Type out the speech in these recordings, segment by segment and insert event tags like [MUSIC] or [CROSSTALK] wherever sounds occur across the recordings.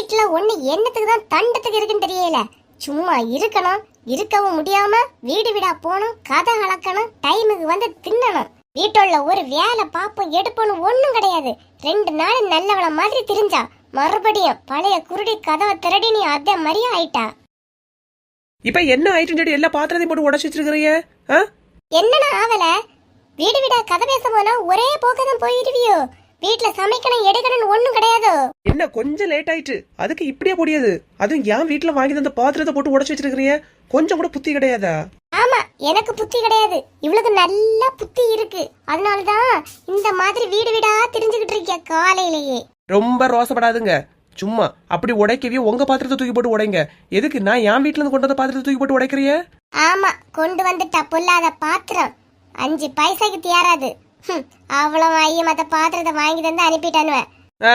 வீட்டுல ஒண்ணு என்னத்துக்கு தான் தண்டத்துக்கு இருக்குன்னு தெரியல. சும்மா இருக்கணும் இருக்கவும் முடியாம வீடு வீடா போகணும் கதை அளக்கணும் டைமுக்கு வந்து தின்னணும். வீட்டுள்ள ஒரு வேலை பாப்போம் எடுப்போம் ஒண்ணும் கிடையாது. ரெண்டு நாள் நல்லவள மாதிரி திரிஞ்சா மறுபடியும் பழைய குருடி கதவை திரடி நீ அதே மாதிரியே ஆயிட்டா. இப்ப என்ன ஆயிட்டுன்னு சொல்லி எல்லா பாத்திரத்தையும் போட்டு உடச்சு வச்சிருக்கிறீங்க என்னடா ஆவல? வீடு வீடா கதை பேச போனா ஒரே போக்கதான் போயிடுவியோ வீட்டுல சமைக்கணும் எடுக்கணும்னு ஒண்ணும் கிடையாதோ. என்ன கொஞ்சம் லேட் ஆயிட்டு. அதுக்கு இப்படியே முடியாது அதுவும் என் வீட்டுல வாங்கி தந்த பாத்திரத்தை போட்டு உடச்சு வச்சிருக்கிறீங்க? கொஞ்சம் கூட புத்தி கிடையாதா? ஆமா எனக்கு புத்தி கிடையாது. இவளுக்கு நல்ல புத்தி இருக்கு. அதனாலதான் இந்த மாதிரி வீடு வீடா தெரிஞ்சுக்கிட்டு இருக்கியா காலையிலேயே. ரொம்ப ரோசப்படாதுங்க. சும்மா அப்படி உடைக்கவே உங்க பாத்திரத்தை தூக்கி போட்டு உடைங்க. எதுக்கு நான் என் வீட்டுல இருந்து கொண்டு வந்த பாத்திரத்தை தூக்கி போட்டு உடைக்கிறிய? ஆமா கொண்டு வந்துட்டா பொல்லாத பாத்திரம். அஞ்சு பைசாக்கு தேராது அவ்வளவு ஐயம் மத்த பாத்திரத்தை வாங்கி தந்து அனுப்பிட்டானுவ. ஆ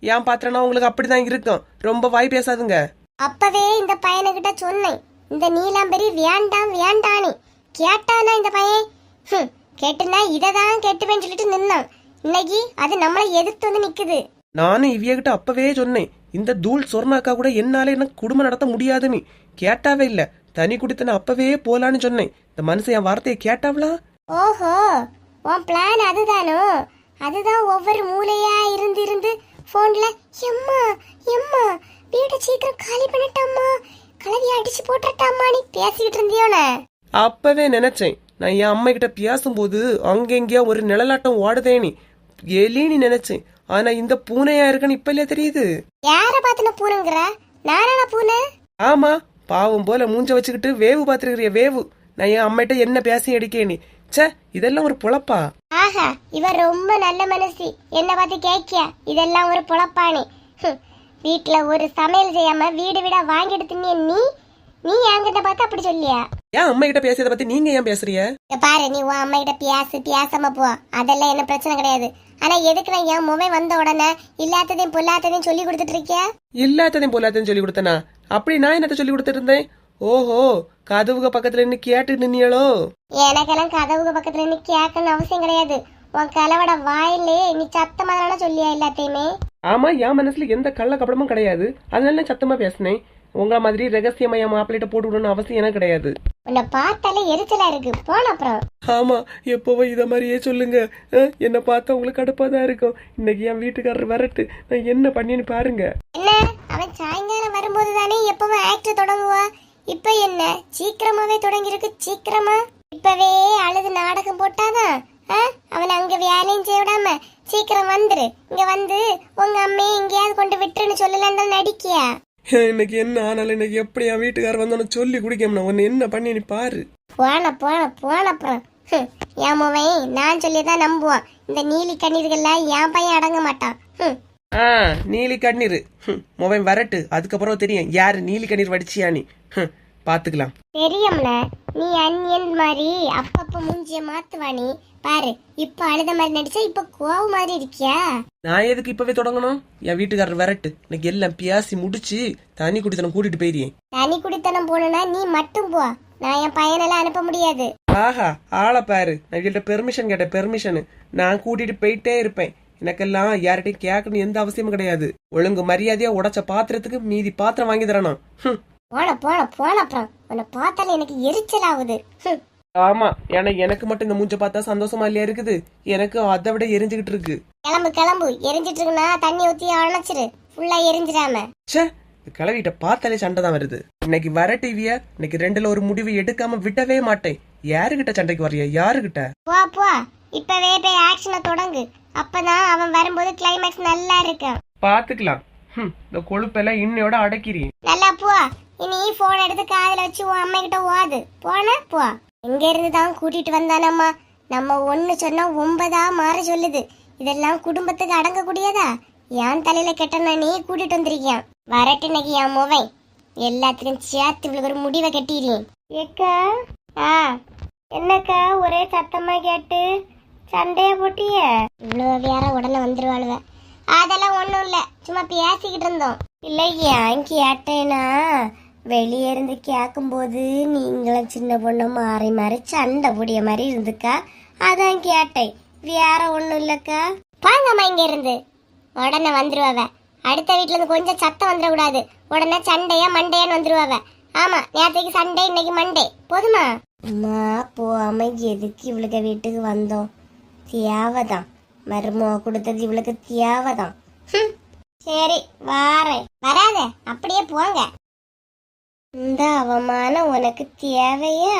என் பாத்திரம்னா உங்களுக்கு அப்படிதான் இருக்கும். ரொம்ப வாய் பேசாதுங்க. அப்பவே இந்த பையனுகிட்ட சொன்னேன். இந்த நீலாம்பரி வேண்டாம் வேண்டானி கேட்டானா இந்த பையன்? ஹம், கேட்டுனா இததான் கேட்டுவேன்னு சொல்லிட்டு நின்னான். இன்னைக்கு அது நம்மளை எதிர்த்து வந்து நிக்குது. நானும் இவியகிட்ட அப்பவே சொன்னேன். இந்த தூள் சொர்ணாக்கா கூட என்னால எனக்கு குடும்பம் நடத்த முடியாதுன்னு. கேட்டாவே இல்ல. தனி குடித்தன அப்பவே போலான்னு சொன்னேன். இந்த மனுஷன் என் வார்த்தையை கேட்டாவளா? ஓஹோ உன் பிளான் அதுதானோ? அதுதான் ஒவ்வொரு மூலையா இருந்து இருந்து போன்ல எம்மா எம்மா வீட்டை சீக்கிரம் காலி பண்ணிட்டம்மா கலவிய அடிச்சு போட்டுட்டாம்மா நீ பேசிக்கிட்டு இருந்தியோனே அப்பவே நினைச்சேன். நான் என் அம்மா கிட்ட பேசும்போது அங்கெங்கேயோ ஒரு நிழலாட்டம் ஓடுதேனி எலின்னு நினைச்சேன். ஆனா இந்த பூனையா இருக்குன்னு இப்ப இல்லையா தெரியுது? யார பாத்துன பூனைங்கிற? நானா பூனை? ஆமா பாவம் போல மூஞ்ச வச்சுக்கிட்டு வேவு பாத்துருக்கிறிய வேவு. நான் என் அம்மிட்ட என்ன பேசி அடிக்கேனி. ச்சே இதெல்லாம் ஒரு பொழப்பா? ஆஹா இவ ரொம்ப நல்ல மனசி. என்ன பார்த்து கேக்கியா இதெல்லாம் ஒரு பொழப்பானே. வீட்ல ஒரு சமையல் செய்யாம வீடு வீடா வாங்கிட்டு தின்னிய நீ? நீ என்கிட்ட பார்த்து அப்படி சொல்லியா? ஏன் அம்மா கிட்ட பேசியதை பத்தி நீங்க ஏன் பேசுறிய இங்க பாரு நீ உன் அம்மா கிட்ட பேசு பேசாம போ. அதெல்லாம் என்ன பிரச்சனை கிடையாது. ஆனா எதுக்கு நான் என் முவை வந்த உடனே இல்லாததையும் பொல்லாததையும் சொல்லி கொடுத்துட்டு இருக்கியா? இல்லாததையும் போலாத்தையும் சொல்லி கொடுத்தனா? அப்படி நான் என்னத்த சொல்லி கொடுத்துட்டு இருந்தேன்? ஓஹோ கதவுக பக்கத்துல நின்னு கேட்டு நின்னியளோ? எனக்கெல்லாம் கதவுக்கு பக்கத்துல நின்னு கேட்கணும்னு அவசியம் கிடையாது. உன் கலவட வாயிலே நீ சத்தமா தானே சொல்லியா எல்லாத்தையுமே? ஆமா என் மனசுல எந்த கள்ள கபடமும் கிடையாது. அதனால நான் சத்தமா பேசினேன். உங்கள மாதிரி ரகசியமா என் மாப்பிள்ளைட்ட போட்டு விடணும்னு அவசியம் எனக்கு கிடையாது. உன்னை பார்த்தாலே எரிச்சலா இருக்கு. போன அப்புறம். ஆமா எப்பவும் இத மாதிரியே சொல்லுங்க. என்ன பார்த்தா உங்களுக்கு கடுப்பா தான் இருக்கும். இன்னைக்கு என் வீட்டுக்காரர் வரட்டு. நான் என்ன பண்ணின்னு பாருங்க. என்ன? அவன் சாயங்காலம் வரும்போது தானே எப்பவும் ஆக்ட் தொடங்குவா? இப்ப என்ன? சீக்கிரமாவே தொடங்கியிருக்கு சீக்கிரமா? இப்பவே அழுது நாடகம் போட்டாதான்? அவனை அங்க வேலையும் செய்ய விடாம சீக்கிரம் வந்துரு. இங்க வந்து உங்க அம்மையை எங்கேயாவது கொண்டு விட்டுருன்னு சொல்லலாம் தான் நடிக்கியா? இன்னைக்கு என்ன ஆனாலும் இன்னைக்கு எப்படி என் வீட்டுக்காரர் வந்தோன்னு சொல்லி குடிக்கணும் உன்னை என்ன பண்ணி நீ பாரு. போன போன போன அப்புறம். என் நான் சொல்லிதான் நம்புவான். இந்த நீலி கண்ணீர்கள்ல என் பையன் அடங்க மாட்டான். ஆ நீலி கண்ணீர். மொபைல் வரட்டு. அதுக்கப்புறம் தெரியும் யாரு நீலி கண்ணீர் வடிச்சியா நீ ஹம், பாத்துக்கலாம். தெரியும்ல நீ அன்னியன் மாதிரி அப்பப்ப மூஞ்சிய நீ. பாரு இப்ப அழுத மாதிரி நடிச்சா இப்ப கோவம் மாதிரி இருக்கியா? நான் எதுக்கு இப்பவே தொடங்கணும்? என் வீட்டுக்காரர் வரட்டு. இன்னைக்கு எல்லாம் பியாசி முடிச்சு தண்ணி குடித்தனம் கூட்டிட்டு போயிருக்கேன் தனி குடித்தனம் போனா நீ மட்டும் போ. நான் என் பையனெல்லாம் அனுப்ப முடியாது. ஆஹா ஆளை பாரு. நான் கிட்ட பெர்மிஷன் கேட்டேன் பெர்மிஷன் நான் கூட்டிட்டு போயிட்டே இருப்பேன். எனக்கெல்லாம் யார்கிட்டயும் கேட்கணும் எந்த அவசியமும் கிடையாது. ஒழுங்கு மரியாதையா உடைச்ச பாத்திரத்துக்கு மீதி பாத்திரம் வாங்கி தரணும். போன போன போன அப்புறம். உன்னை பார்த்தாலே எனக்கு எரிச்சல் ஆகுது. ஆமா ஏன்னா எனக்கு மட்டும் இந்த மூஞ்ச பார்த்தா சந்தோஷமா இல்லையா இருக்குது? எனக்கு அதை விட எரிஞ்சுக்கிட்டு இருக்கு. கிளம்பு கிளம்பு. எரிஞ்சிட்டு இருக்குன்னா தண்ணி ஊத்தி அணைச்சிரு. ஃபுல்லா எரிஞ்சிடாம. ச்சே கிளவிட்ட பார்த்தாலே சண்டை தான் வருது. இன்னைக்கு வர டிவிய இன்னைக்கு ரெண்டுல ஒரு முடிவு எடுக்காம விடவே மாட்டேன். யாருகிட்ட சண்டைக்கு வர்றியா? யாருகிட்ட? போ போ. இப்பவே போய் ஆக்ஷனை தொடங்கு. அப்பதான் அவன் வரும்போது கிளைமேக்ஸ் நல்லா இருக்கும். பாத்துக்கலாம். ஹம், இந்த கொழுப்பெல்லாம் இன்னையோட அடக்கிறீ நல்லா போ. இனி போன் எடுத்து காதுல வச்சு உன் அம்மா கிட்ட ஓது. போன போ. எங்க இருந்து தான் கூட்டிட்டு வந்தானம்மா. நம்ம ஒண்ணு சொன்னா ஒன்பதா மாற சொல்லுது. இதெல்லாம் குடும்பத்துக்கு அடங்கக்கூடியதா? என் தலையில கெட்டன நீ கூட்டிட்டு வந்திருக்கியான் வரட்டு இன்னைக்கு என் முவை. எல்லாத்துக்கும் சேர்த்து இவளுக்கு ஒரு முடிவை கட்டிடுறேன். ஏக்கா? ஆ. என்னக்கா? ஒரே சத்தமா கேட்டு. சண்டைய போட்டிய? இவ்வளவு வேற உடனே வந்துருவாளுவ. அதெல்லாம் ஒண்ணும் இல்ல. சும்மா பேசிக்கிட்டு இருந்தோம். இல்ல ஏன் கேட்டேனா? வெளியே இருந்து கேட்கும்போது நீங்களும் சின்ன பொண்ணு மாறி மாறி சண்டை பொடிய மாதிரி இருந்துக்கா? அதான் கேட்டேன். வேற ஒண்ணும் இல்லக்கா. வாங்கம்மா இங்க இருந்து உடனே வந்துருவாவ. அடுத்த வீட்ல இருந்து கொஞ்சம் சத்தம் வந்துடக்கூடாது. உடனே சண்டையா மண்டையான்னு வந்துருவாவ. ஆமா நேற்றுக்கு சண்டே இன்னைக்கு மண்டே. போதுமா? அம்மா போகாம எதுக்கு இவளுக்கு வீட்டுக்கு வந்தோம்? தேவைதான் மருமோ கொடுத்தது இவளுக்கு தேவைதான் ஹம். சரி வாரேன். வராத அப்படியே போங்க. இந்த அவமானம் உனக்கு தேவையா?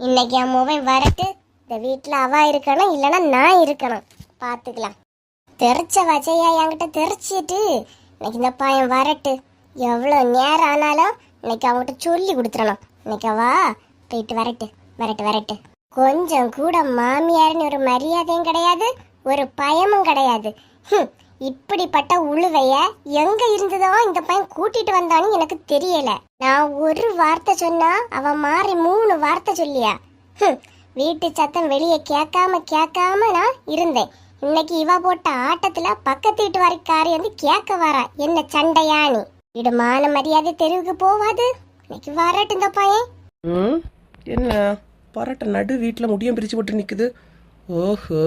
இன்னைக்கு என் மொபைல் வரட்டு. இந்த வீட்டில் அவ இருக்கணும் இல்லைன்னா நான் இருக்கணும். பார்த்துக்கலாம் தெரிச்ச வச்சையா என்கிட்ட தெரிச்சிட்டு இன்னைக்கு இந்த பையன் வரட்டு. எவ்வளோ நேரம் ஆனாலும் இன்னைக்கு அவங்ககிட்ட சொல்லி கொடுத்துடணும். இன்னைக்கு அவா போயிட்டு வரட்டு வரட்டு வரட்டு. கொஞ்சம் கூட மாமியார்னு ஒரு மரியாதையும் கிடையாது ஒரு பயமும் கிடையாது. இப்படிப்பட்ட உழுவைய எங்க இருந்ததோ இந்த பையன் கூட்டிட்டு வந்தான்னு எனக்கு தெரியல. நான் ஒரு வார்த்தை சொன்னா அவன் மாறி மூணு வார்த்தை சொல்லியா. வீட்டு சத்தம் வெளியே கேட்காம கேட்காம நான் இருந்தேன். இன்னைக்கு இவ போட்ட ஆட்டத்துல பக்கத்து வீட்டு வரைக்காரி வந்து கேட்க வரா என்ன சண்டையானி இடுமான மரியாதை தெருவுக்கு போவாது. இன்னைக்கு வரட்டு இந்த பையன். ம் என்ன? பரட்ட நடு வீட்டில் முடியும் பிரிச்சு போட்டு நிற்குது ஓஹோ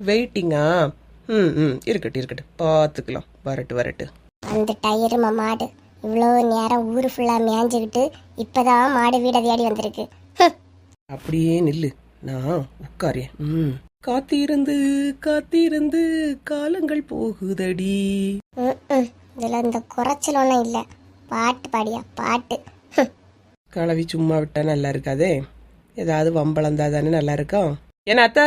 வெயிட்டிங்கா ம் ம் இருக்கட்டும் இருக்கட்டும். பார்த்துக்கலாம் வரட்டு வரட்டு. அந்த டயருமா மாடு. இவ்வளோ நேரம் ஊரு ஃபுல்லா மேய்ஞ்சுக்கிட்டு இப்பதான் மாடு வீட தேடி வந்திருக்கு. அப்படியே நில்லு. நான் உட்காரேன். ம். காத்திருந்து காத்திருந்து காலங்கள் போகுதடி. இதுல இந்த குறைச்சல் ஒன்றும் இல்லை. பாட்டு பாடியா பாட்டு. கிளவி சும்மா விட்டா நல்லா இருக்காதே? ஏதாவது வம்பளந்தா தானே நல்லா இருக்கும். ஏன்னா அத்தை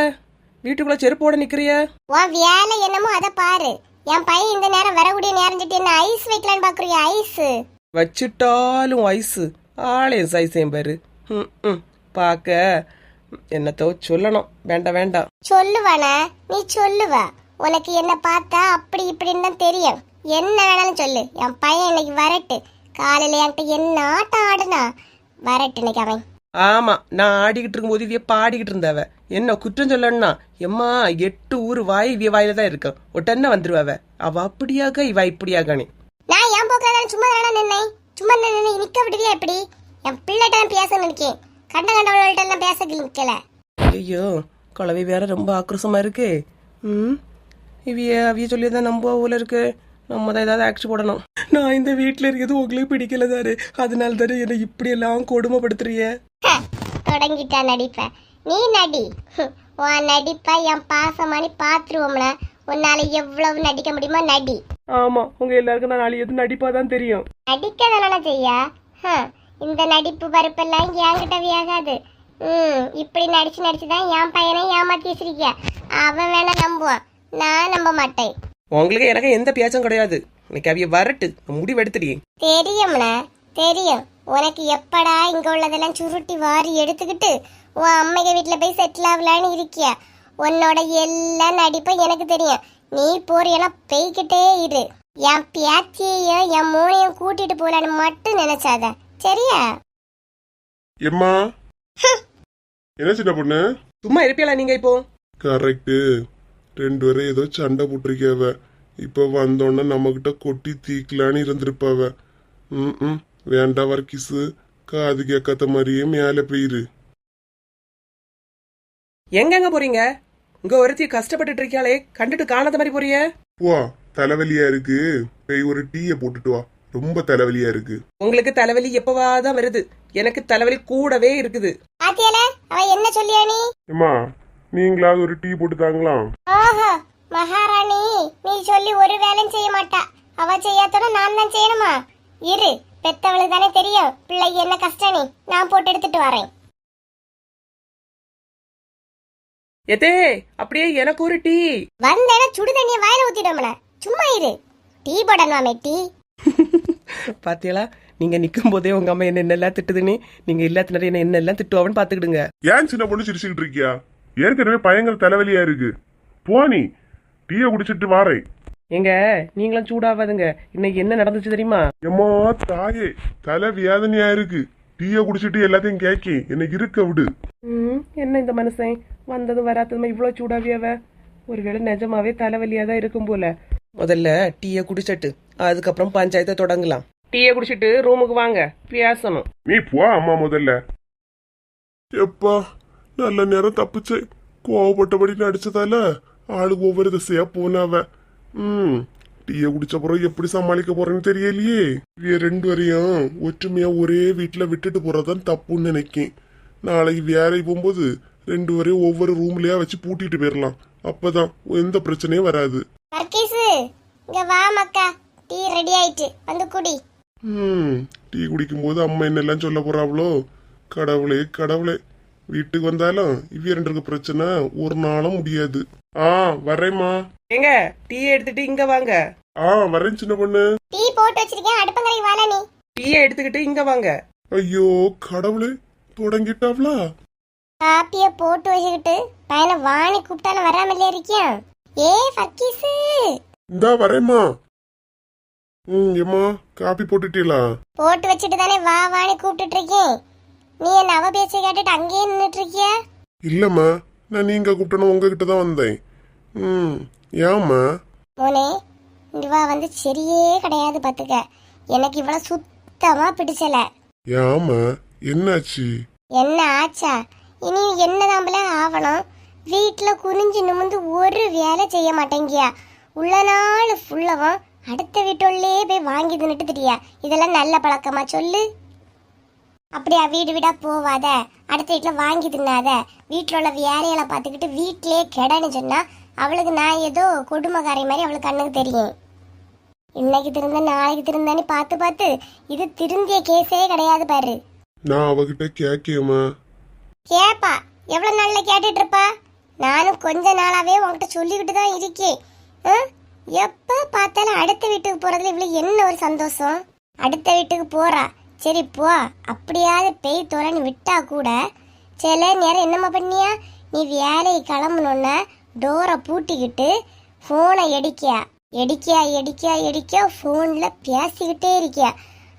வீட்டுக்குள்ள செருப்போட நிக்கிறிய? உன் வேலை என்னமோ அதை பாரு. என் பையன் இந்த நேரம் வரக்கூடிய நேரம் என்ன ஐஸ் வைக்கலான்னு பாக்குறியா? ஐஸ் வச்சுட்டாலும் வயசு ஆளையும் சைஸையும் பாரு. ம் பார்க்க என்னத்தோ சொல்லணும். வேண்டாம் வேண்டாம். சொல்லுவானே? நீ சொல்லுவ. உனக்கு என்ன பார்த்தா அப்படி இப்படின்னு தான் தெரியும். என்ன வேணாலும் சொல்லு. என் பையன் இன்னைக்கு வரட்டு. காலையில என்கிட்ட என்ன ஆட்டம் ஆடுனா? வரட்டு இன்னைக்கு அவன். ஆமா நான் ஆடிக்கிட்டு இருக்கும்போது இவிய பாடிக்கிட்டு இருந்தவ. என்ன குற்றம் சொல்லணும்னா எம்மா எட்டு ஊர் வாய் இவிய வாயில தான் இருக்கும் ஒட்டன்ன வந்துருவவ. அவ அப்படியாக இவ இப்படியாகனே நான் என் போக்கில் தான் சும்மா தானே நின்னேன்? சும்மா நின்று நிக்க விடுவியா எப்படி என் பிள்ளைகிட்ட தான் பேச நினைக்கேன். கண்ட கண்டவர்கள்ட்ட எல்லாம் பேச நிக்கல. ஐயோ குழவி வேற ரொம்ப ஆக்ரோஷமா இருக்கு. ம்? இவிய அவிய சொல்லியதான் நம்ப ஊல இருக்கு. நம்ம தான் ஏதாவது ஆக்ஷன் போடணும். நான் இந்த வீட்டில் இருக்கிறது உங்களுக்கு பிடிக்கல தாரு அதனால தானே என்னை இப்படி எல்லாம் கொடுமைப்படுத்துறிய தொடங்கிட்டா நடிப்ப. நீ நடி. உன் நடிப்ப என் பாசமானி பாத்துருவோம்ல உன்னால எவ்வளவு நடிக்க முடியுமோ நடி. ஆமா உங்க எல்லாருக்கும் நான் நாளைக்கு எதுவும் நடிப்பா தான் தெரியும். நடிக்க தானே செய்யா? இந்த நடிப்பு பருப்பெல்லாம் என்கிட்ட வியாகாது. ம் இப்படி நடிச்சு நடிச்சு தான் என் பையனை ஏமாத்தி வச்சிருக்கிய அவன் வேணா நம்புவான். நான் நம்ப மாட்டேன். உங்களுக்கு எனக்கு எந்த பேச்சும் கிடையாது. இன்னைக்கு அவிய வரட்டு. முடிவு எடுத்துடியே தெரியும்ல தெரியும். உனக்கு எப்படா இங்க உள்ளதெல்லாம் சுருட்டி வாரி எடுத்துக்கிட்டு உன் அம்மைக வீட்டுல போய் செட்டில் ஆகலான்னு இருக்கிய? உன்னோட எல்லா நடிப்பும் எனக்கு தெரியும். நீ போறியனா பெய்கிட்டே இரு. என் பேத்தியையும் என் மூணையும் கூட்டிட்டு போலான்னு மட்டும் நினைச்சாத. சரியா? எம்மா? என்ன சின்ன பொண்ணு? சும்மா இருப்பியலா நீங்க இப்போ? கரெக்டு ரெண்டு பேரும் ஏதோ சண்டை போட்டிருக்கியாவ இப்ப வந்தோடனே நம்ம கிட்ட கொட்டி தீக்கலான்னு இருந்திருப்பாவ. ம் ம் வேண்டா வர்க்கீஸு காது கேட்காத மாதிரியே மேலே போயிரு. எங்கெங்க போறீங்க? இங்க ஒருத்தி கஷ்டப்பட்டுட்டு இருக்கியாளே. கண்டுட்டு காணாத மாதிரி போறிய. போ தலைவலியா இருக்கு. போய் ஒரு டீயை போட்டுட்டு வா. ரொம்ப தலைவலியா இருக்கு. உங்களுக்கு தலைவலி எப்பவாதான் வருது. எனக்கு தலைவலி கூடவே இருக்குது. பாத்தியால அவ என்ன சொல்லியா நீ? எம்மா நீங்களாவது ஒரு டீ போட்டு தாங்களாம் ஓஹோ மகாராணி நீ சொல்லி ஒரு வேலையும் செய்ய மாட்டா. அவ செய்யாதோட நான் தான் செய்யணுமா? இரு பெத்தவளுக்கு தானே தெரியும். பிள்ளை என்ன கஷ்டம் நீ நான் போட்டு எடுத்துட்டு வரேன். எதே அப்படியே எனக்கு ஒரு டீ. வந்தேன்னா சுடு தண்ணிய வாயில ஊத்திடும்ல சும்மா இரு. Tea போடணுமாமே tea. [LAUGHS] பாத்தியலா நீங்க நிக்கும் போதே உங்க அம்மா என்ன என்னெல்லாம் திட்டுதுன்னு நீங்க இல்லாத என்ன என்னெல்லாம் திட்டுவான்னு பாத்துக்கிடுங்க. ஏன் சின்ன பொண்ணு சிரிச்சுக்கிட்டு இருக்கியா? ஏற்கனவே பயங்கர தலைவலியா இருக்கு. போ நீ. டீயை குடிச்சிட்டு வாரேன் எங்க நீங்களும் சூடாவாதுங்க இன்னைக்கு என்ன நடந்துச்சு தெரியுமா? எம்மா தாயே தலை வேதனையா இருக்கு. டீயை குடிச்சிட்டு எல்லாத்தையும் கேக்கி என்னை இருக்க விடு. ம், என்ன இந்த மனுஷன்? வந்ததும் வராததுமா இவ்வளோ சூடாவியாவ ஒருவேளை நிஜமாவே தலைவலியா தான் இருக்கும் போல. முதல்ல டீயை குடிச்சிட்டு அதுக்கப்புறம் பஞ்சாயத்தை தொடங்கலாம். டீயை குடிச்சிட்டு ரூமுக்கு வாங்க பேசணும். நீ போ அம்மா முதல்ல. எப்பா நல்ல நேரம் தப்பிச்சு. கோவப்பட்டபடி நடிச்சதால ஆளுக்கு ஒவ்வொரு திசையா போனாவ ம் டீய குடிச்ச பிறகு எப்படி சமாளிக்க போறேன்னு தெரியலையே. இவிய ரெண்டு வரையும் ஒற்றுமையா ஒரே வீட்டுல விட்டுட்டு போறதுதான் தப்புன்னு நினைக்கேன். நாளைக்கு வேலைக்கு போகும்போது ரெண்டு வரையும் ஒவ்வொரு ரூம்லயா வச்சு பூட்டிட்டு போயிடலாம் அப்பதான் எந்த பிரச்சனையும் வராது. வர்க்கீஸு இங்க வா மக்கா. டீ ரெடி ஆயிட்டு வந்து குடி. ம் டீ குடிக்கும்போது அம்மா என்னெல்லாம் சொல்ல போறாவளோ? கடவுளே கடவுளே. வீட்டுக்கு வந்தாலும் இவ்விய ரெண்டுக்கு பிரச்சனை ஒரு நாளும் முடியாது. ஆ வரேம்மா. ஏங்க டீ எடுத்துட்டு இங்க வாங்க. ஆ வரேன் சின்ன பொண்ணு. டீ போட்டு வச்சிருக்கேன் அடுப்பங்கரைக்கு வாழ நீ. டீயை எடுத்துக்கிட்டு இங்க வாங்க. ஐயோ கடவுளே தொடங்கிட்டாவ்ளா? காப்பிய போட்டு வச்சுக்கிட்டு பையனை வாணி கூப்பிட்டாலும் வராமலே இருக்கியா? ஏ ஃபக்கீஸு இந்தா வரேம்மா. ம் ஏம்மா காப்பி போட்டுட்டீங்களா போட்டு வச்சுட்டு தானே வா வாணி கூப்பிட்டுட்டு இருக்கேன். நீ என்ன அவ பேச்ச கேட்டுட்டு அங்கேயே நின்னுட்டு இருக்கியா இல்லம்மா நான் நீங்க கூப்பிட்டனும் உங்ககிட்ட தான் வந்தேன். ம் ஏம்மா? மோனே இவ வந்து சரியே கிடையாது பாத்துக்க. எனக்கு இவ்வளவு சுத்தமா பிடிச்சல. ஏம்மா என்னாச்சு? என்ன ஆச்சா? இனி என்னதாம்பல ஆவணும்? வீட்டுல குனிஞ்சு நிமிந்து ஒரு வேலை செய்ய மாட்டேங்கியா? உள்ள நாள் ஃபுல்லவும் அடுத்த வீட்டுள்ளே போய் வாங்கி தின்னுட்டு திரியா? இதெல்லாம் நல்ல பழக்கமா சொல்லு. அப்படியா வீடு வீடா போவாத. அடுத்த வீட்டுல வாங்கி தின்னாத. வீட்டுல உள்ள வேலைகளை பார்த்துக்கிட்டு வீட்டிலே கெடன்னு சொன்னா அவளுக்கு நான் ஏதோ கொடுமைக்காரி மாதிரி அவளுக்கு கண்ணுக்கு தெரியும். இன்னைக்கு திருந்த நாளைக்கு திருந்தன்னு பார்த்து பார்த்து இது திருந்திய கேஸே கிடையாது பாரு. நான் அவகிட்ட கேக்கேம்மா கேப்பா எவ்வளவு நாள்ல கேட்டுட்டு இருப்பா? நானும் கொஞ்ச நாளாவே உன்கிட்ட சொல்லிக்கிட்டு தான் இருக்கேன். ஆ? எப்ப பார்த்தாலும் அடுத்த வீட்டுக்கு போறதுல இவ்வளவு என்ன ஒரு சந்தோஷம்? அடுத்த வீட்டுக்கு போறா. சரி போ. அப்படியாவது பெய் தோலன்னு விட்டா கூட சில நேரம் என்னம்மா பண்ணியா? நீ வேலையை கிளம்பணுன்னா டோரை பூட்டிக்கிட்டு ஃபோனை எடிக்கியா? எடிக்கியா எடிக்கியா எடிக்கியா? ஃபோனில் பேசிக்கிட்டே இருக்கியா?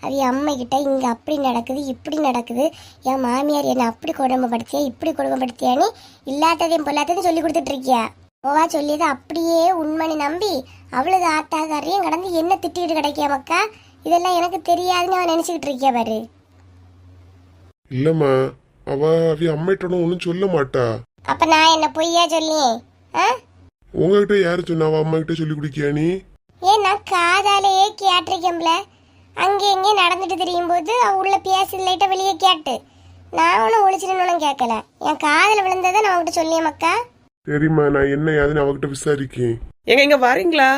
அது அம்மை கிட்ட இங்கே அப்படி நடக்குது இப்படி நடக்குது. என் மாமியார் என்னை அப்படி குடும்பப்படுத்தியா இப்படி குடும்பப்படுத்தியான்னு இல்லாததையும் பொல்லாததையும் சொல்லி கொடுத்துட்ருக்கியா ஓவா சொல்லியதை அப்படியே உண்மனை நம்பி அவளுக்கு ஆத்தாக்காரையும் கடந்து என்ன திட்டிக்கிட்டு கிடைக்கியா மக்கா? இதெல்லாம் எனக்கு தெரியாதுன்னு அவன் நினைச்சுக்கிட்டு இருக்கியா பாரு. இல்லம்மா அவ அவ அம்மிட்டனும் ஒன்றும் சொல்ல மாட்டா. அப்ப நான் என்ன பொய்யா சொல்லியே? ஆ? உங்ககிட்ட யாரு சொன்னா அவ அம்மா கிட்ட சொல்லி குடிக்கியா நீ? ஏன் நான் காதாலேயே கேட்டிருக்கேன்ல அங்கே இங்கே நடந்துட்டு தெரியும் போது அவ உள்ள பேசி லைட்டா வெளியே கேட்டு. நான் ஒன்றும் ஒழிச்சிடணும் கேட்கல. என் காதில் விழுந்ததை நான் உங்ககிட்ட சொல்லியே மக்கா? சரிம்மா நான் என்ன யாதுன்னு அவகிட்ட விசாரிக்கேன். ஏங்க இங்க வரீங்களா?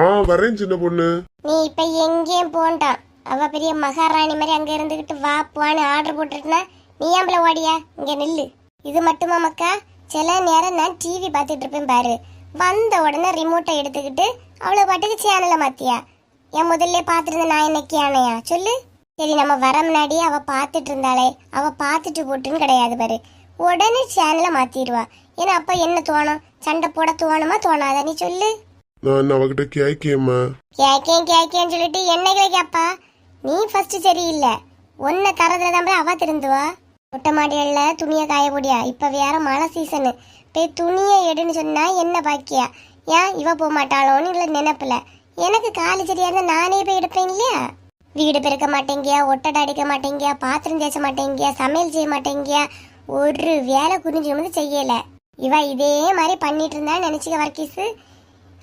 ஆ வரேன் சின்ன பொண்ணு. நீ இப்ப எங்கேயும் போண்டா. அவ பெரிய மகாராணி மாதிரி அங்க இருந்துகிட்டு வா போன்னு ஆர்டர் போட்டுட்டுனா நீ ஏம்பல ஓடியா? இங்க நில்லு. இது மட்டுமா மக்கா? சில நேரம் நான் டிவி பார்த்துட்டு இருப்பேன் பாரு. வந்த உடனே ரிமோட்டை எடுத்துக்கிட்டு அவ்வளோ பாட்டுக்கு சேனலை மாத்தியா? என் முதல்ல பார்த்துருந்த நான் இன்னைக்கு ஆனையா சொல்லு. சரி நம்ம வர முன்னாடி அவ பார்த்துட்டு இருந்தாளே அவ பார்த்துட்டு போட்டுன்னு கிடையாது பாரு. உடனே சேனலை மாத்திடுவா. ஏன்னா அப்ப என்ன தோணும்? சண்டை போட தோணுமா? தோணாதா? நீ சொல்லு. நான் அவகிட்ட கேக்கேம்மா. கேக்கேன் கேக்கேன்னு சொல்லிட்டு என்ன கேக்கப்பா? நீ ஃபர்ஸ்ட் சரியில்லை. உன்னை தரதுல தான் போய் அவ திருந்துவா. ஒட்ட மாடியல்ல துணியை காய போடியா இப்ப வேற மழை சீசனு போய் துணியை எடுன்னு சொன்னா என்ன பாக்கியா? ஏன் இவ போக மாட்டாளோன்னு இல்லை நினைப்புல. எனக்கு காலி சரியா இருந்தா நானே போய் எடுப்பேன் இல்லையா? வீடு பெருக்க மாட்டேங்கியா ஒட்டடை அடிக்க மாட்டேங்கியா பாத்திரம் தேய்ச்ச மாட்டேங்கியா சமையல் செய்ய மாட்டேங்கியா? ஒரு வேலை குறிஞ்சு வந்து செய்யல. இவ இதே மாதிரி பண்ணிட்டு இருந்தா நினைச்சுக்க வர்க்கீஸு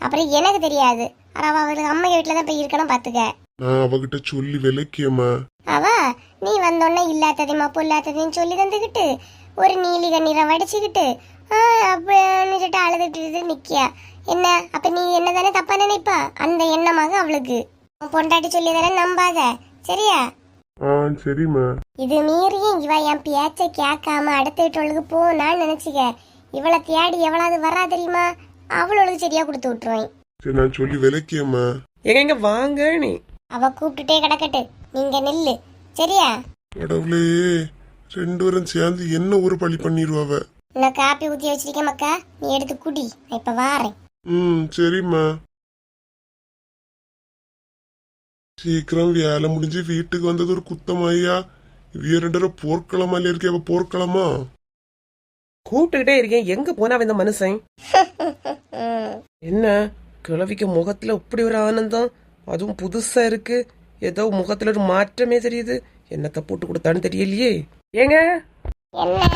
அப்புறம் எனக்கு தெரியாது. ஆனா அவ அவளுக்கு அம்மா வீட்டுல தான் போய் இருக்கணும் பாத்துக்க. நான் அவகிட்ட சொல்லி விளக்கியம்மா. அவ நீ வந்தோடனே இல்லாததையும் அப்போ இல்லாததையும் சொல்லி தந்துக்கிட்டு ஒரு நீலி கண்ணீரை வடிச்சுக்கிட்டு அப்படின்னு சொல்லிட்டு அழுதுட்டு நிக்கியா? என்ன? அப்ப நீ என்ன தானே தப்பா நினைப்பா? அந்த எண்ணமாக அவளுக்கு. உன் பொண்டாட்டி சொல்லி தானே நம்பாத. சரியா? ஆ சரிம்மா. இது மீறியும் இவ என் பேச்சை கேட்காம அடுத்த வீட்டுகளுக்கு போனான்னு நினைச்சுக்க. இவளை தேடி எவ்வளவு வரா தெரியுமா? அவளுக்கு சரியா கொடுத்து விட்டுருவேன். சரி நான் சொல்லி விளக்கியம்மா. இங்க வாங்க நீ. அவ கூப்பிட்டுட்டே கிடக்கட்டு. நீங்க நில்லு. சரியா? கடவுளே ரெண்டு பேரும் சேர்ந்து என்ன ஒரு பழி பண்ணிடுவாவ? நான் காப்பி ஊத்தி வச்சிருக்கேன் மக்கா. நீ எடுத்து குடி. நான் இப்ப வாரேன். ம் சரிம்மா. சீக்கிரம் வேலை முடிஞ்சு வீட்டுக்கு வந்தது ஒரு குத்தமாய்யா இவிய ரெண்டரை போர்க்களமால இருக்கே அவ போர்க்களமா? கூப்பிட்டுக்கிட்டே இருக்கேன். எங்க போனா இந்த மனுஷன். [LAUGHS] என்ன? கிழவிக்க முகத்துல இப்படி ஒரு ஆனந்தம்? அதுவும் புதுசா இருக்கு. ஏதோ முகத்துல ஒரு மாற்றமே தெரியுது. என்னத்த போட்டு கொடுத்தான்னு தெரியலையே. ஏங்க? என்ன?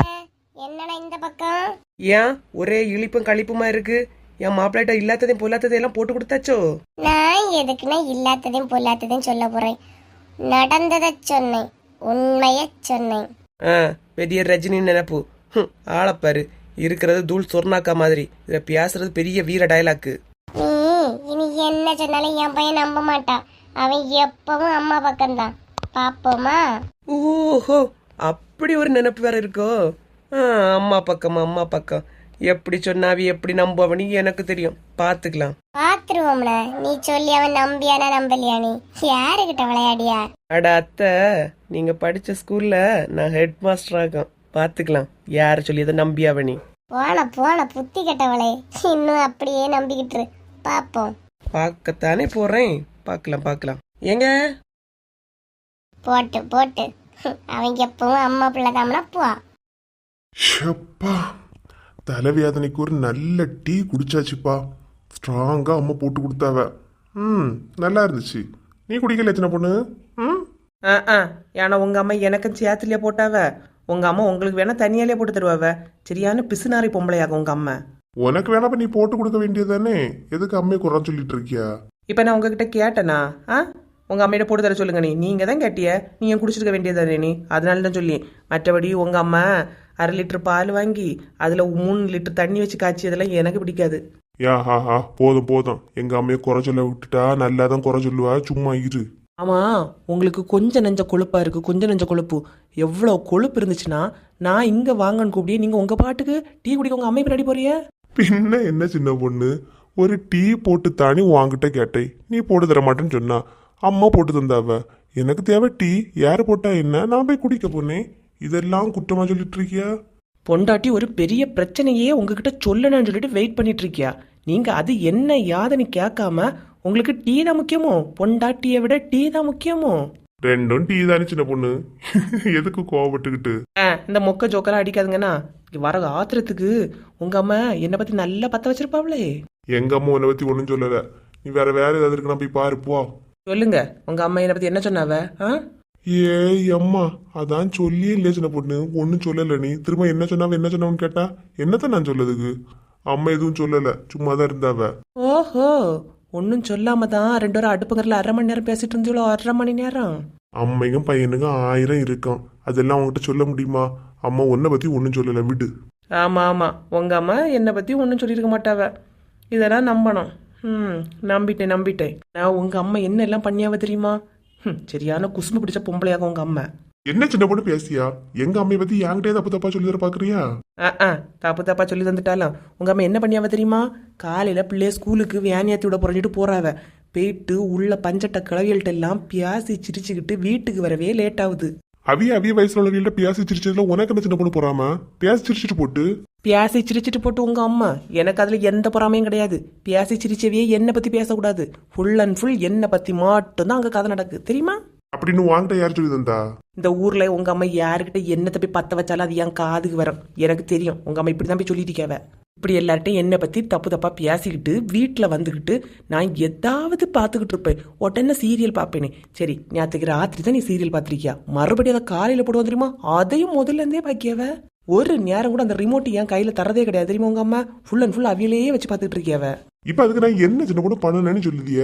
என்னடா இந்த பக்கம்? ஏன்? ஒரே இழிப்பும் கழிப்புமா இருக்கு. என் மாப்பிள்ளைட்ட இல்லாததையும் பொல்லாததையும் எல்லாம் போட்டு கொடுத்தாச்சோ? நான் எதுக்குன்னா இல்லாததையும் பொல்லாததையும் சொல்ல போறேன்? நடந்ததை சொன்னேன். உண்மையை சொன்னேன். ஆ பெரிய ரஜினி நினைப்பு. ஆளப்பாரு இருக்கிறது தூள் சொர்ணாக்கா மாதிரி. இதுல பேசுறது பெரிய வீர டயலாக்கு நீ இனி என்ன சொன்னாலும் என் பையன் நம்ப மாட்டான். அவன் எப்பவும் அம்மா பக்கம்தான். பாப்போமா? ஓஹோ அப்படி ஒரு நினைப்பு வேற இருக்கோ? ஆ, அம்மா பக்கம் அம்மா பக்கம். எப்படி சொன்னாவி எப்படி நம்புவனி எனக்கு தெரியும். பார்த்துக்கலாம் பாத்துருவோம்ல. நீ சொல்லி அவன் நம்பியானா நம்பலையா நீ? யாருகிட்ட விளையாடியா? அட அத்தை நீங்க படிச்ச ஸ்கூல்ல நான் ஹெட் மாஸ்டர் ஆகும் பார்த்துக்கலாம் யார சொல்லி அதை நம்பியாவணி போன போன புத்தி கெட்டவளே. இன்னும் அப்படியே நம்பிக்கிட்டு இரு. பாப்போம். பார்க்கத்தானே போறேன். பார்க்கலாம் பார்க்கலாம். ஏங்க? போட்டு போட்டு. அவன் எப்பவும் அம்மா பிள்ளை தாமனா போ. ஷப்பா தலைவேதனைக்கு ஒரு நல்ல டீ குடிச்சாச்சுப்பா. ஸ்ட்ராங்கா அம்மா போட்டு கொடுத்தாவ. ம் நல்லா இருந்துச்சு. நீ குடிக்கல சின்ன பொண்ணு? ம்? ஆ ஆ. ஏன்னா உங்க அம்மா எனக்கும் சேத்துலயே போட்டாவ. உங்க அம்மா உங்களுக்கு வேணா தனியாலே போட்டு தருவாவ? சரியான பிசுநாரி பொம்பளையாகும் உங்க அம்மா. உனக்கு வேணாப்ப நீ போட்டு கொடுக்க வேண்டியதானே எதுக்கு அம்மையை குறை சொல்லிட்டு இருக்கியா? இப்போ நான் உங்ககிட்ட கேட்டேனா? ஆ? உங்க அம்மையிட்ட போட்டு தர சொல்லுங்க நீ. நீங்க தான் கேட்டிய. நீங்க குடிச்சிருக்க வேண்டியதானே நீ? அதனால தான் சொல்லி மற்றபடி உங்க அம்மா அரை லிட்டர் பால் வாங்கி அதுல மூணு லிட்டர் தண்ணி வச்சு காய்ச்சி அதெல்லாம் எனக்கு பிடிக்காது. யா ஹா ஹா. போதும் போதும். எங்க அம்மையை குறை சொல்ல விட்டுட்டா நல்லா தான் குறை சொல்லுவா. சும்மா இரு. ஆமா உங்களுக்கு கொஞ்சம் நெஞ்ச கொழுப்பா இருக்கு கொஞ்சம் நெஞ்ச கொழுப்பு. எவ்வளோ கொழுப்பு இருந்துச்சுன்னா நான் இங்க வாங்கன்னு கூப்பிடி நீங்க உங்க பாட்டுக்கு டீ குடிக்க உங்க அம்மை பின்னாடி போறிய? பின்ன என்ன சின்ன பொண்ணு? ஒரு டீ போட்டு தானே உன்கிட்ட கேட்டேன். நீ போட்டு தர மாட்டேன்னு சொன்னா அம்மா போட்டு தந்தாவ? எனக்கு தேவை டீ. யாரு போட்டா என்ன? நான் போய் குடிக்க போனேன். இதெல்லாம் குற்றமா சொல்லிட்டு இருக்கியா? பொண்டாட்டி ஒரு பெரிய பிரச்சனையே உங்ககிட்ட சொல்லணும்னு சொல்லிட்டு வெயிட் பண்ணிட்டு இருக்கியா? நீங்க அது என்ன யாதுன்னு கேட்காம உங்களுக்கு டீ தான் முக்கியமோ? பொண்டாட்டியை விட டீ தான் முக்கியமோ? ரெண்டும் டீ தானே சின்ன பொண்ணு. எதுக்கு கோவப்பட்டுக்கிட்டு? இந்த மொக்க ஜோக்கெல்லாம் அடிக்காதுங்கண்ணா வர ஆத்திரத்துக்கு. உங்க அம்மா என்னை பத்தி நல்லா பத்த வச்சிருப்பாவளே. எங்க அம்மா உன்னை பத்தி ஒன்றும் சொல்லல. நீ வேற வேற ஏதாவது இருக்குன்னா போய் பாரு போ. சொல்லுங்க உங்க அம்மா என்னை பத்தி என்ன சொன்னாவ? ஏய் அம்மா அதான் சொல்லியே இல்லையே சின்ன பொண்ணு. ஒன்றும் சொல்லல நீ. திரும்ப என்ன சொன்னாவ என்ன சொன்னாவன்னு கேட்டா என்னத்தான் நான் சொல்லதுக்கு? அம்மா எதுவும் சொல்லல. சும்மா தான் இருந்தாவ. ஓஹோ ஒன்றும் சொல்லாம தான் ரெண்டு பேரும் அடுப்புங்கரில் அரை மணி நேரம் பேசிட்டு இருந்தீங்களோ அரை மணி நேரம். அம்மைக்கும் பையனுக்கும் ஆயிரம் இருக்கும் அதெல்லாம் உன்கிட்ட சொல்ல முடியுமா? அம்மா உன்னை பத்தி ஒன்றும் சொல்லல விடு. ஆமா ஆமா. உங்க அம்மா என்னை பத்தி ஒன்றும் சொல்லியிருக்க மாட்டாவ. இதெல்லாம் நம்பணும். ம் நம்பிட்டேன் நம்பிட்டேன். நான் உங்க அம்மா என்ன எல்லாம் பண்ணியாவ தெரியுமா? ம், சரியான குசும்பு பிடிச்ச பொம்பளையாகும் உங்க அம்மா. என்ன சின்ன பொண்ணு பேசியா? எங்க அம்மையை பத்தி என்கிட்டயே தப்பு தப்பா சொல்லி தர பாக்குறியா தப்பு தப்பா சொல்லி தந்துட்டாலும் உங்க அம்மா என்ன பண்ணியாவ தெரியுமா? காலையில பிள்ளைய ஸ்கூலுக்கு வேன் ஏத்தி விட புறஞ்சிட்டு போறாவ. போயிட்டு உள்ள பஞ்சட்ட கிளவியல்கிட்ட எல்லாம் பியாசி சிரிச்சுக்கிட்டு வீட்டுக்கு வரவே லேட் ஆகுது. அவிய அவிய வயசுல உள்ளவங்கள்ட்ட பேசி சிரிச்சதுல உனக்கு என்ன சின்ன பொண்ணு போறாம? பேசி சிரிச்சிட்டு போட்டு. பியாசி சிரிச்சிட்டு போட்டு உங்க அம்மா. எனக்கு அதுல எந்த பொறாமையும் கிடையாது. பியாசி சிரிச்சவையே என்னை பத்தி பேசக்கூடாது. ஃபுல் அண்ட் ஃபுல் என்னை பத்தி மட்டும்தான் அங்க கதை நடக்கு தெரியுமா? அப்படின்னு வாங்கிட்ட யார் சொல்லி தந்தா இந்த ஊர்ல உங்க அம்மா யாருக்கிட்ட என்னத்தை போய் பத்த வச்சாலும் அது என் காதுக்கு வரும். எனக்கு தெரியும். உங்க அம்மா இப்படி தான் போய் சொல்லிட்டு இப்படி எல்லார்ட்டையும் என்னை பத்தி தப்பு தப்பா பேசிக்கிட்டு வீட்டில் வந்துக்கிட்டு நான் எதாவது பார்த்துக்கிட்டு இருப்பேன். உடனே சீரியல் பார்ப்பேனே. சரி ஞாத்துக்கு ராத்திரி தான் நீ சீரியல் பார்த்துருக்கியா? மறுபடியும் அதை காலையில் போடுவோம் தெரியுமா? அதையும் முதல்ல இருந்தே பாக்கியவ ஒரு நேரம் கூட அந்த ரிமோட் என் கையில் தரதே கிடையாது தெரியுமா உங்க அம்மா? ஃபுல் அண்ட் ஃபுல் அவியிலேயே வச்சு பார்த்துட்டு இருக்கியாவ? இப்ப அதுக்கு நான் என்ன சின்ன பொண்ணு பண்ணணும்னு சொல்லுதிய?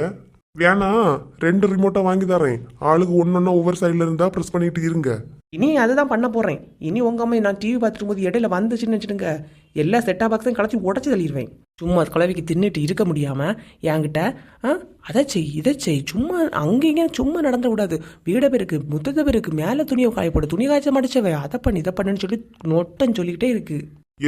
வேணாம் ரெண்டு ரிமோட்டை வாங்கி தரேன். ஆளுக்கு ஒன்னொன்னா ஒவ்வொரு சைடுல இருந்தா ப்ரெஸ் பண்ணிட்டு இருங்க. இனி அதுதான் பண்ண போறேன். இனி உங்க அம்மா நான் டிவி பார்த்துட்டு போது இடையில வந்துச்சுன்னு வச்சுடுங்க எல்லா செட்டா பாக்ஸையும் கலச்சி உடச்சி தள்ளிடுவேன் சும்மா குழவிக்கு தின்னுட்டு இருக்க முடியாம என்கிட்ட ஆ அதை செய் இதை செய். சும்மா அங்கேயும் சும்மா நடந்த கூடாது. வீட பேருக்கு முத்தத பேருக்கு மேல துணியை காயப்படு துணி காய்ச்ச மடிச்சவ அதை பண்ணி இதை பண்ணுன்னு சொல்லி நொட்டம் சொல்லிக்கிட்டே இருக்கு.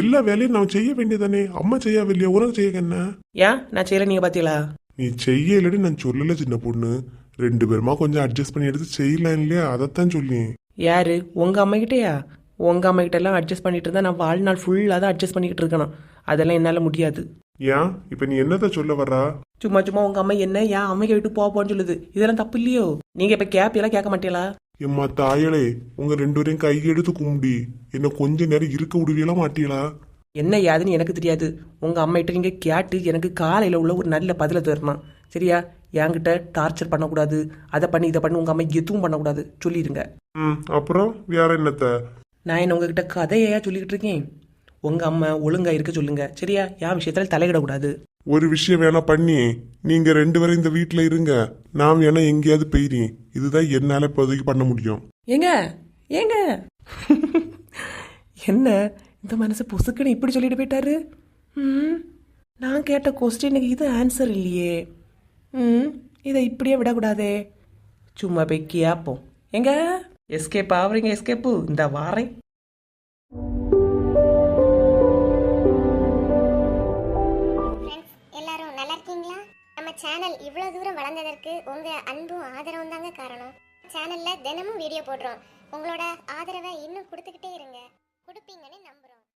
எல்லா வேலையும் நான் செய்ய வேண்டியதானே அம்மா செய்யவில்லையா? உனக்கு செய்ய என்ன? ஏன்? நான் செய்யல நீங்க பாத்தீங்களா? நீ செய்யலடி நான் சொல்லல சின்ன பொண்ணு. ரெண்டு பேருமா கொஞ்சம் அட்ஜஸ்ட் பண்ணி எடுத்து செய்யலாம் இல்லையா? அதைத்தான் சொல்லி யாரு? உங்க அம்மா கிட்டயா உங்க அம்மா கிட்ட எல்லாம் அட்ஜஸ்ட் பண்ணிட்டு இருந்தா நான் வாழ்நாள் ஃபுல்லாக தான் அட்ஜஸ்ட் பண்ணிக்கிட்டு இருக்கணும். அதெல்லாம் என்னால முடியாது. ஏன்? இப்ப நீ என்னத்த சொல்ல வர்றா? சும்மா சும்மா உங்க அம்மா என்ன? ஏன் அம்மைக்கு விட்டு போ போன்னு சொல்லுது. இதெல்லாம் தப்பு இல்லையோ? நீங்க இப்ப கேப் எல்லாம் கேட்க மாட்டீங்களா? எம்மா தாயளே உங்க ரெண்டு பேரையும் கை எடுத்து கும்பிடி. என்ன கொஞ்ச நேரம் இருக்க விடுவீங்களா மாட்டீங்களா? என்ன யாதுன்னு எனக்கு தெரியாது. உங்க அம்மைகிட்ட நீங்க கேட்டு எனக்கு காலையில உள்ள ஒரு நல்ல பதில தரணும். சரியா? என்கிட்ட டார்ச்சர் பண்ணக்கூடாது. அதை பண்ணி இதை பண்ணி உங்க அம்மா எதுவும் பண்ணக்கூடாது. சொல்லிடுங்க. ம் அப்புறம் வேற என்னத்த? நான் என்ன உங்ககிட்ட கதையா சொல்லிக்கிட்டு இருக்கேன்? உங்க அம்மா ஒழுங்கா இருக்க சொல்லுங்க. சரியா? என் விஷயத்துல தலையிடக்கூடாது. ஒரு விஷயம் வேணா பண்ணி நீங்க ரெண்டு பேரும் இந்த வீட்ல இருங்க. நான் வேணா எங்கேயாவது போயிறேன். இதுதான் என்னால இப்போதைக்கு பண்ண முடியும். ஏங்க? ஏங்க? [LAUGHS] என்ன? இந்த மனசு பொசுக்குன்னு இப்படி சொல்லிட்டு போயிட்டாரு. ம் நான் கேட்ட கொஸ்டினுக்கு இது ஆன்சர் இல்லையே. ம் இதை இப்படியே விடக்கூடாதே. சும்மா போய் கேட்போம் எங்க? எஸ்கேப் ஆவறீங்க எஸ்கேப்பு இந்த வாரேன் எல்லாரும் நல்லா இருக்கீங்களா? நம்ம சேனல் இவ்வளோ தூரம் வளர்ந்ததற்கு உங்கள் அன்பும் ஆதரவும் தாங்க காரணம். சேனலில் தினமும் வீடியோ போடுறோம். உங்களோட ஆதரவை இன்னும் கொடுத்துக்கிட்டே இருங்க. கொடுப்பீங்கன்னு நம்புகிறோம்